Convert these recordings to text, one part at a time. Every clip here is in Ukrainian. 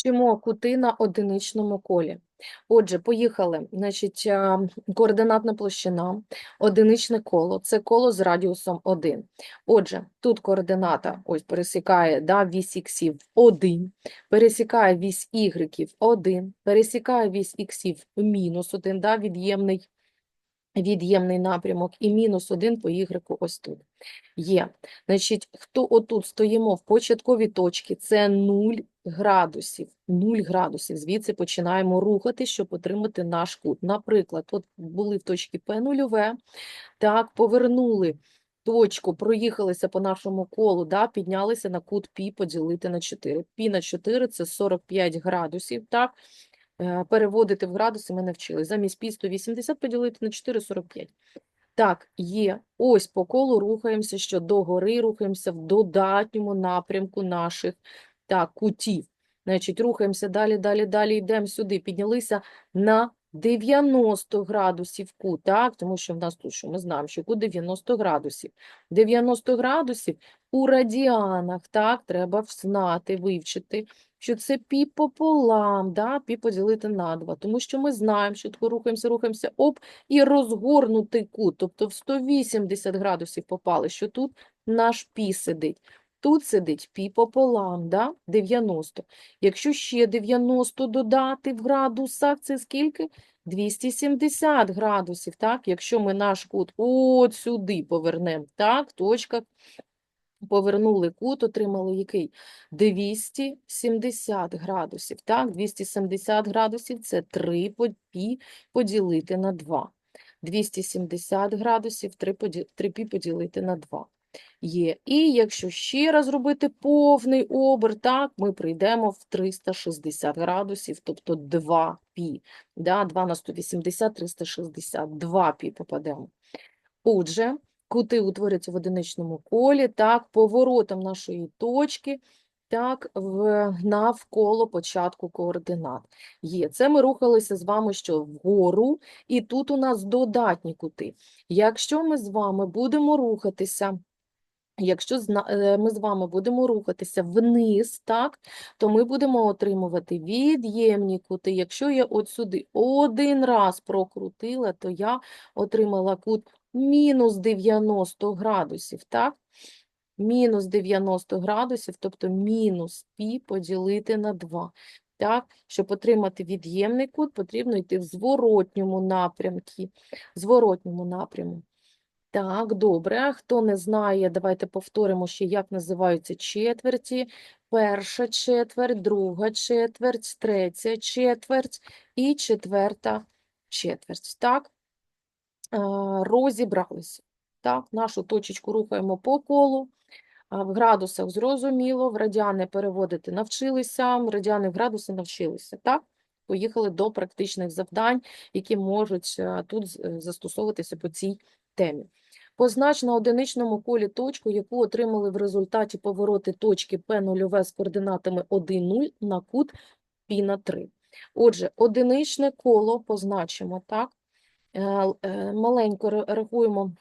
Вчимо кути на одиничному колі. Отже, поїхали. Значить, координатна площина, одиничне коло це коло з радіусом 1. Отже, тут координата ось пересікає да, вісь іксів 1, пересікає вісь ігреків 1, пересікає вісь іксів мінус 1, да, від'ємний від'ємний напрямок, і мінус 1 по ігреку ось тут. Є. Значить, хто отут стоїмо в початковій точці, це 0 градусів. 0 градусів. Звідси починаємо рухати, щоб отримати наш кут. Наприклад, от були в точці П нульове, так, повернули точку, проїхалися по нашому колу, да, піднялися на кут пі поділити на 4. Пі на 4 – це 45 градусів, так. Е, Переводити в градуси ми не вчили. Замість пі 180 поділити на 4 – 45. Так, є. Ось по колу рухаємося, що догори рухаємося в додатньому напрямку наших так, кутів. Значить, рухаємося далі, далі, далі, йдемо сюди. Піднялися на 90 градусів кут, так? Тому що в нас тут, що ми знаємо, що кут 90 градусів. 90 градусів у радіанах, так, треба знати, вивчити, що це пі пополам, да? пі поділити на 2. Тому що ми знаємо, що рухаємося, рухаємося, оп, і розгорнутий кут, тобто в 180 градусів попали, що тут наш пі сидить. Тут сидить пі пополам, да? 90. Якщо ще 90 додати в градусах, це скільки? 270 градусів, так? Якщо ми наш кут от сюди повернемо, так, точка, повернули кут, отримали який? 270 градусів, так? 270 градусів – це 3 пі поділити на 2. 270 градусів 3, 3 пі поділити на 2 є. І якщо ще раз робити повний оберт, так, ми прийдемо в 360 градусів, тобто 2 пі. Да, 2 на 180, 360, 2 пі попадемо. Отже, кути утворюються в одиничному колі, так, поворотом нашої точки, так, в, навколо початку координат. Є. Це ми рухалися з вами що вгору, і тут у нас додатні кути. Якщо ми з вами будемо рухатися Якщо е, ми з вами будемо рухатися вниз, так, то ми будемо отримувати від'ємні кути. Якщо я от сюди один раз прокрутила, то я отримала кут мінус 90 градусів, так? Мінус 90 градусів, тобто мінус пі поділити на 2. Так, щоб отримати від'ємний кут, потрібно йти в зворотньому напрямку. Зворотньому напряму. Так, добре. Хто не знає, давайте повторимо ще, як називаються четверті. Перша четверть, друга четверть, третя четверть і четверта четверть. Так, Е, розібралися. Так, нашу точечку рухаємо по колу. В градусах зрозуміло, в радіани переводити навчилися, в радіани в градуси навчилися. Так, поїхали до практичних завдань, які можуть е, тут е, застосовуватися по цій темі. Познач на одиничному колі точку, яку отримали в результаті повороти точки P0 з координатами 1, 0 на кут π на 3. Отже, одиничне коло позначимо, так? Е, е, Маленько ра- рахуємо,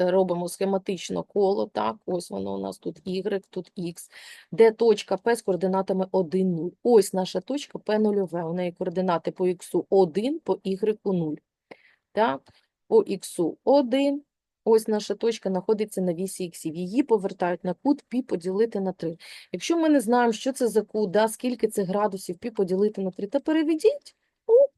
е, робимо схематично коло, так? Ось воно у нас тут Y, тут X, де точка P з координатами 1, 0. Ось наша точка P0, у неї координати по X 1, по Y 0. Так? По X 1, ось наша точка знаходиться на вісі іксів. Її повертають на кут пі поділити на 3. Якщо ми не знаємо, що це за кут, да, скільки це градусів пі поділити на 3, та переведіть у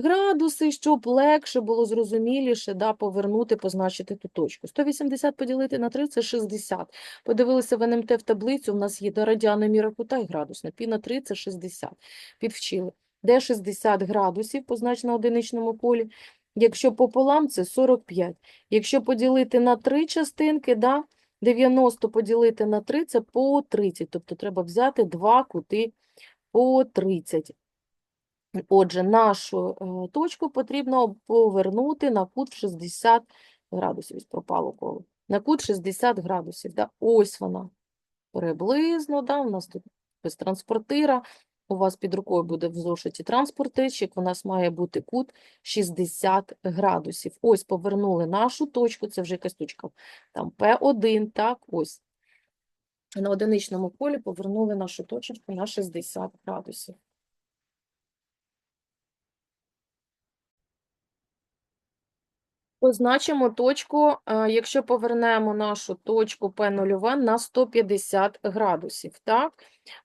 градуси, щоб легше було зрозуміліше да, повернути, позначити ту точку. 180 поділити на 3 – це 60. Подивилися в НМТ в таблицю, у нас є радіана міра кута і градусна. Пі на 3 – це 60. Підвчили. Де 60 градусів, позначено на одиничному колі? Якщо пополам, це 45. Якщо поділити на три частинки, да, 90 поділити на 3 – це по 30. Тобто треба взяти два кути по 30. Отже, нашу е, точку потрібно повернути на кут 60 градусів. Пропало коло. На кут 60 градусів. Да? Ось вона. Приблизно, да? у нас тут без транспортира. У вас під рукою буде в зошиті транспортичок, у нас має бути кут 60 градусів. Ось повернули нашу точку, це вже якась точка, там P1, так, ось. на одиничному колі повернули нашу точечку на 60 градусів. Позначимо точку, е, якщо повернемо нашу точку P0 на 150 градусів, так?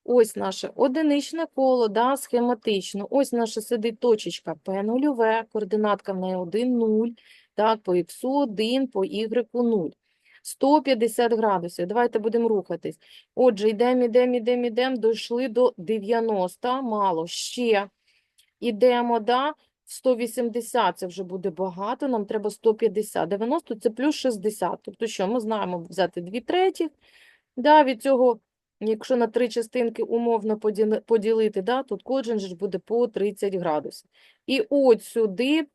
Ось наше одиничне коло, да, схематично. Ось наша сидить точечка P0, координатка в неї 1, 0, так, по х 1, по y 0. 150 градусів. Давайте будемо рухатись. Отже, йдемо, йдемо, йдемо, йдемо, дійшли до 90, мало, ще. Ідемо, да, 180 це вже буде багато, нам треба 150. 90 це плюс 60. Тобто що, ми знаємо взяти 2 третіх, да, від цього, якщо на три частинки умовно поділити, да, тут кожен же буде по 30 градусів. І от сюди,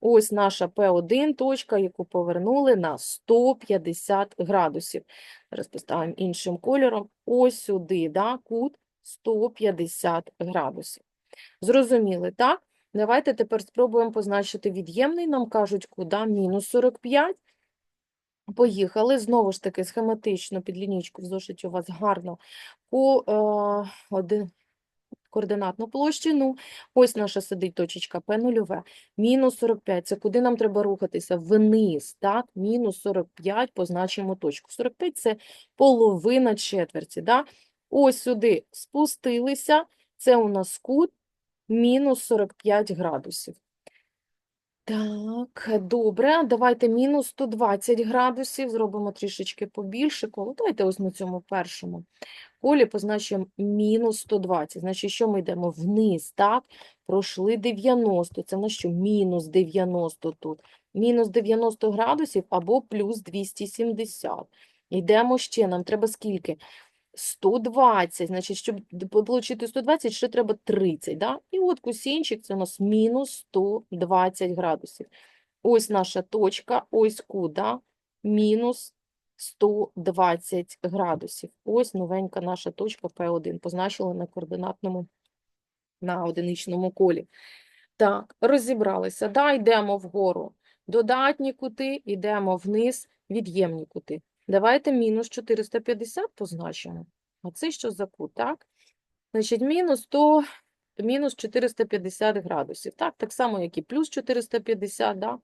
ось наша P1 точка, яку повернули на 150 градусів. Зараз поставимо іншим кольором. Ось сюди, да, кут 150 градусів. Зрозуміли, так? Давайте тепер спробуємо позначити від'ємний. Нам кажуть, куди? Мінус 45. Поїхали. Знову ж таки, схематично під лінійку в зошиті у вас гарно по е, один, координатну площину. Ось наша сидить точечка P0. Мінус 45. Це куди нам треба рухатися? Вниз, так? Мінус 45 позначимо точку. 45 – це половина четверті, да? Ось сюди спустилися. Це у нас кут мінус 45 градусів. Так, добре. Давайте мінус 120 градусів. Зробимо трішечки побільше коло. Давайте ось на цьому першому колі позначимо мінус 120. Значить, що ми йдемо вниз, так? Пройшли 90. Це на що? Мінус 90 тут. Мінус 90 градусів або плюс 270. Йдемо ще. Нам треба скільки? 120, значить, щоб отримати 120, ще треба 30, да? І от косінчик, це у нас мінус 120 градусів. Ось наша точка, ось куди, мінус 120 градусів. Ось новенька наша точка P1, позначила на координатному, на одиничному колі. Так, розібралися, да, йдемо вгору. Додатні кути, йдемо вниз, від'ємні кути. Давайте мінус 450 позначимо. А це що за кут, так? Значить, мінус 100, мінус 450 градусів. Так, так само, як і плюс 450, да?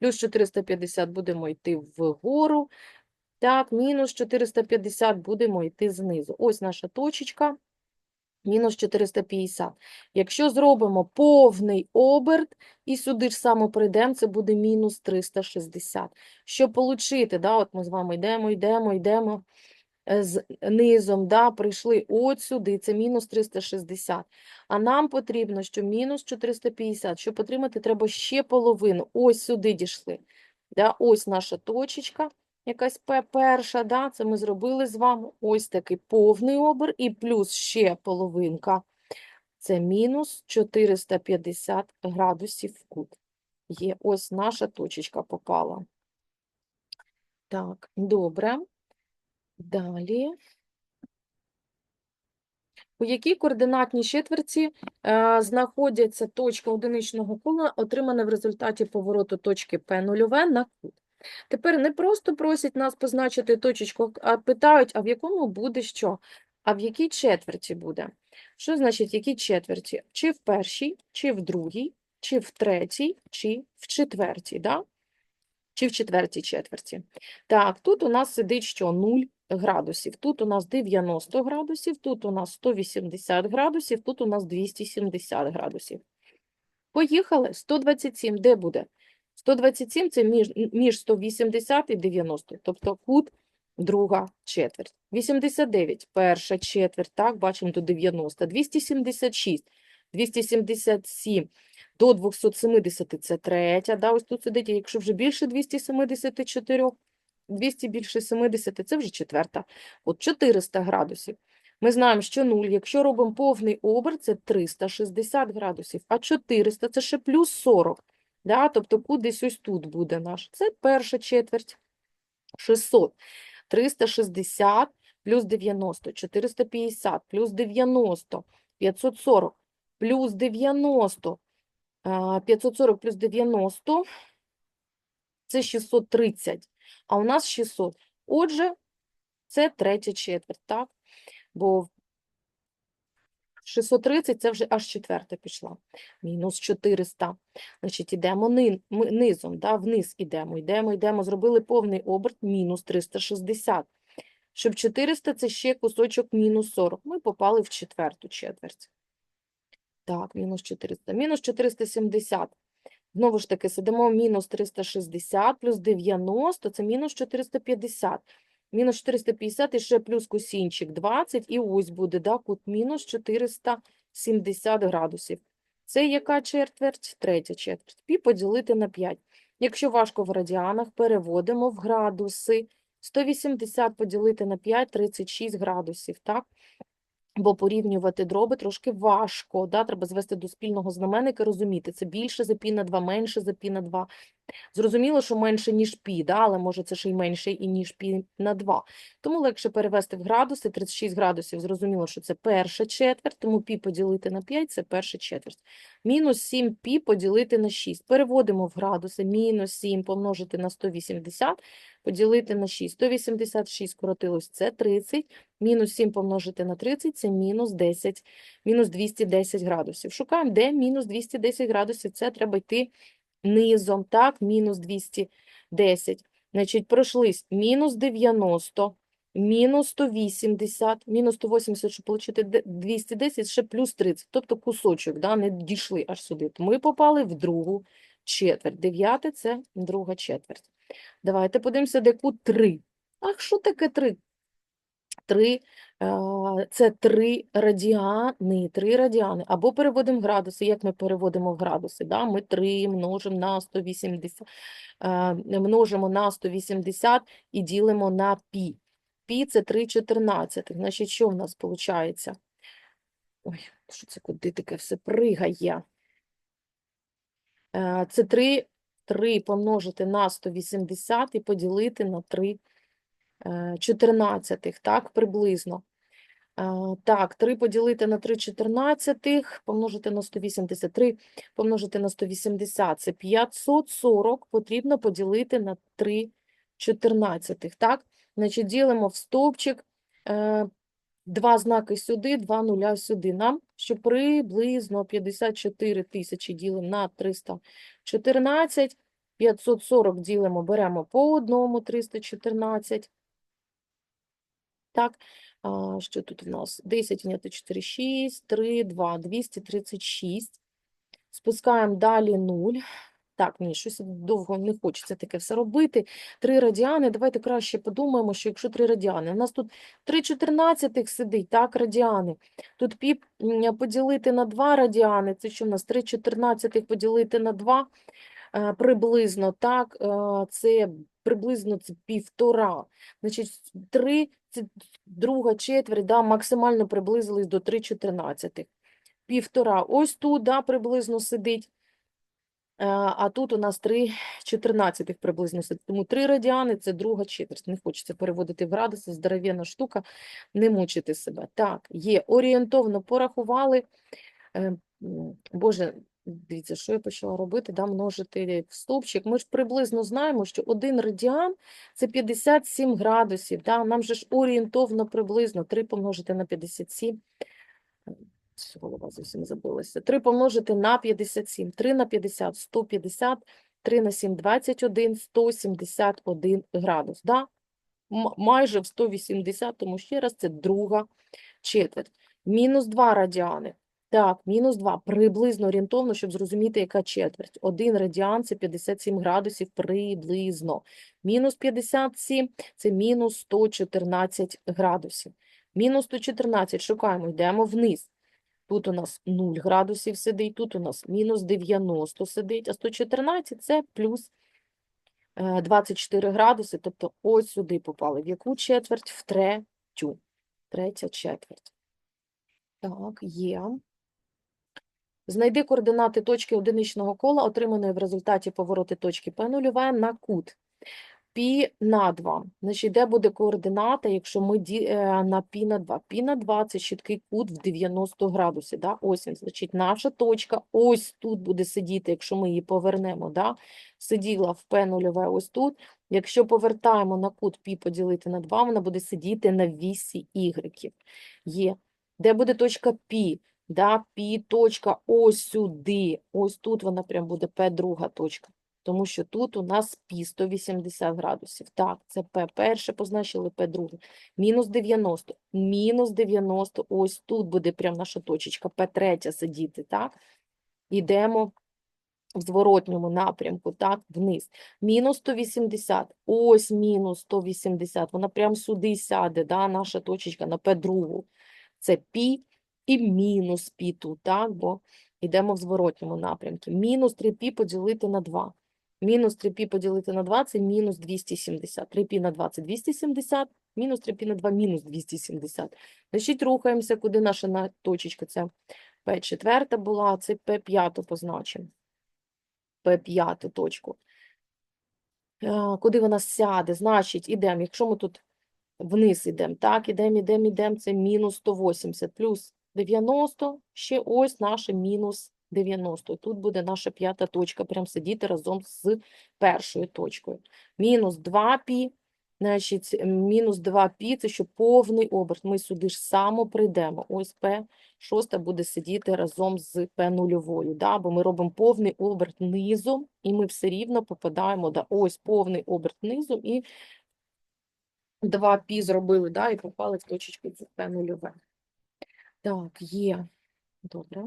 Плюс 450 будемо йти вгору. Так, мінус 450 будемо йти знизу. Ось наша точечка. Мінус 450. Якщо зробимо повний оберт і сюди ж само прийдемо, це буде мінус 360. Щоб отримати, да, от ми з вами йдемо, йдемо, йдемо е, з низом, да, прийшли от сюди, це мінус 360. А нам потрібно, що мінус 450, щоб отримати, треба ще половину. Ось сюди дійшли. Да, ось наша точечка, якась П перша, да, це ми зробили з вами. Ось такий повний обер і плюс ще половинка. Це мінус 450 градусів кут. Є, ось наша точечка попала. Так, добре. Далі. У якій координатній четверті е, знаходяться точка одиничного кола, отримана в результаті повороту точки P0 на кут. Тепер не просто просять нас позначити точечку, а питають, а в якому буде що? А в якій четверті буде? Що значить в якій четверті? Чи в першій, чи в другій, чи в третій, чи в четвертій, да? Чи в четвертій четверті. Так, тут у нас сидить що? 0 градусів. Тут у нас 90 градусів, тут у нас 180 градусів, тут у нас 270 градусів. Поїхали. 127 де буде? 127 це між, між 180 і 90, тобто кут друга четверть. 89 перша четверть, так, бачимо до 90. 276, 277 до 270 це третя, да, ось тут сидить, якщо вже більше 274, 200 більше 70 це вже четверта. От 400 градусів. Ми знаємо, що 0, якщо робимо повний оберт, це 360 градусів, а 400 – це ще плюс 40. Да? Тобто кудись ось тут буде наш. Це перша четверть. 600. 360 плюс 90, 450 плюс 90, 540 плюс 90, 540 плюс 90 – це 630, а у нас 600. Отже, Це третя четверть, так? Бо 630 – це вже аж четверта пішла. Мінус 400. Значить, ідемо низом, да? вниз ідемо, йдемо, йдемо. Зробили повний оберт, мінус 360. Щоб 400 – це ще кусочок мінус 40. Ми попали в четверту четверть. Так, мінус 400. Мінус 470. Знову ж таки, сидимо мінус 360 плюс 90, це мінус 450. Мінус 450 і ще плюс косінчик 20, і ось буде, да, кут мінус 470 градусів. Це яка четверть? Третя четверть. Пі поділити на 5. Якщо важко в радіанах, переводимо в градуси. 180 поділити на 5 – 36 градусів, так? Бо порівнювати дроби трошки важко, да? треба звести до спільного знаменника, розуміти, це більше за пі на 2, менше за пі на 2. Зрозуміло, що менше, ніж пі, да? але може це ще й менше, і ніж пі на 2. Тому легше перевести в градуси, 36 градусів, зрозуміло, що це перша четверть, тому пі поділити на 5 – це перша четверть. Мінус 7 пі поділити на 6. Переводимо в градуси, мінус 7 помножити на 180, поділити на 6. 186 скоротилось, це 30. Мінус 7 помножити на 30 – це мінус 10, мінус 210 градусів. Шукаємо, де мінус 210 градусів. Це треба йти низом, так, мінус 210. Значить, пройшлись мінус 90, мінус 180, мінус 180, щоб отримати 210, ще плюс 30. Тобто кусочок, да, не дійшли аж сюди. Ми попали в другу четверть. Дев'яте – це друга четверть. Давайте подивимося, де кут 3. А що таке 3? 3 е, це 3 радіани, 3 радіани. Або переводимо градуси. Як ми переводимо в градуси? Да? Ми 3 множимо на 180, е, множимо на 180 і ділимо на пі. Пі – це 3 чотирнадцятих. Значить, що в нас виходить? Ой, що це куди таке все пригає? Е, Це 3, 3 помножити на 180 і поділити на 3 е, чотирнадцятих, так, приблизно. Е, Так, 3 поділити на 3 чотирнадцятих, помножити на 183, помножити на 180, це 540, потрібно поділити на 3 чотирнадцятих, так? Значить, ділимо в стовпчик, е, два знаки сюди, два нуля сюди. Нам, що приблизно 54 тисячі ділимо на 314, 540 ділимо, беремо по одному, 314. Так, а, що тут в нас? 10 відняти 4, 6, 3, 2, 236. Спускаємо далі 0. Так, ні, щось довго не хочеться таке все робити. 3 радіани, давайте краще подумаємо, що якщо 3 радіани, у нас тут 3 чотирнадцятих сидить, так, радіани. Тут піп поділити на 2 радіани, це що в нас 3 чотирнадцятих поділити на 2, е, приблизно, так, е, це приблизно це півтора. Значить, 3 це друга четверть, да, максимально приблизились до 3 чотирнадцятих. Півтора. Ось тут, да, приблизно сидить. Е, А тут у нас 3 чотирнадцятих приблизно сидить. Тому 3 радіани – це друга четверть. Не хочеться переводити в градуси, здоровенна штука, не мучити себе. Так, є. Орієнтовно порахували. Е, Боже, дивіться, що я почала робити, да, множити стовпчик. Ми ж приблизно знаємо, що один радіан – це 57 градусів. Да? Нам же ж орієнтовно приблизно 3 помножити на 57. Е, Голова зовсім забилася. 3 помножити на 57. 3 на 50 – 150. 3 на 7 – 21. 171 градус. Да? Майже в 180, тому ще раз це друга четверть. Мінус 2 радіани. Так, мінус 2. Приблизно орієнтовно, щоб зрозуміти, яка четверть. Один радіан – це 57 градусів приблизно. Мінус 57 – це мінус 114 градусів. Мінус 114, шукаємо, йдемо вниз. Тут у нас 0 градусів сидить, тут у нас мінус 90 сидить, а 114 – це плюс е, 24 градуси, тобто ось сюди попали. В яку четверть? В третю. Третя четверть. Так, є. Знайди координати точки одиничного кола, отриманої в результаті повороту точки P нульова на кут. Пі на 2. Значить, де буде координата, якщо ми ді... е, на пі на 2? Пі на 2 – це чіткий кут в 90 градусів. Да? Ось він, значить, наша точка ось тут буде сидіти, якщо ми її повернемо. Да? Сиділа в P нульове ось тут. Якщо повертаємо на кут π поділити на 2, вона буде сидіти на вісі ігреків. Є. Де буде точка π? Да, π точка ось сюди. Ось тут вона прям буде П друга точка. Тому що тут у нас пі 180 градусів. Так, це П перше позначили, П друге. Мінус 90. Мінус 90. Ось тут буде прям наша точечка. П третя сидіти, так? Йдемо в зворотньому напрямку, так, вниз. Мінус 180. Ось мінус 180. Вона прям сюди сяде, да, наша точечка на П другу. Це пі і мінус пі тут, так, бо йдемо в зворотньому напрямку. Мінус 3π поділити на 2. Мінус 3π поділити на 2 – це мінус 270. 3π на 2 – це 270, мінус 3π на 2 – мінус 270. Значить, рухаємося, куди наша на- точечка, це П четверта була, а це П п'яту позначимо. П п'яту точку. Е, Куди вона сяде? Значить, ідемо, якщо ми тут вниз ідемо, так, ідемо, ідемо, ідемо, це мінус 180 плюс 90, ще ось наше мінус 90. Тут буде наша п'ята точка, прям сидіти разом з першою точкою. Мінус 2π, значить, м, мінус 2π, це що повний оберт. Ми сюди ж само прийдемо. Ось П шоста буде сидіти разом з П нульовою, да? бо ми робимо повний оберт низом, і ми все рівно попадаємо, да? ось повний оберт низом, і 2π зробили, да? і попали в точечку з П нульове. Так, є. Добре.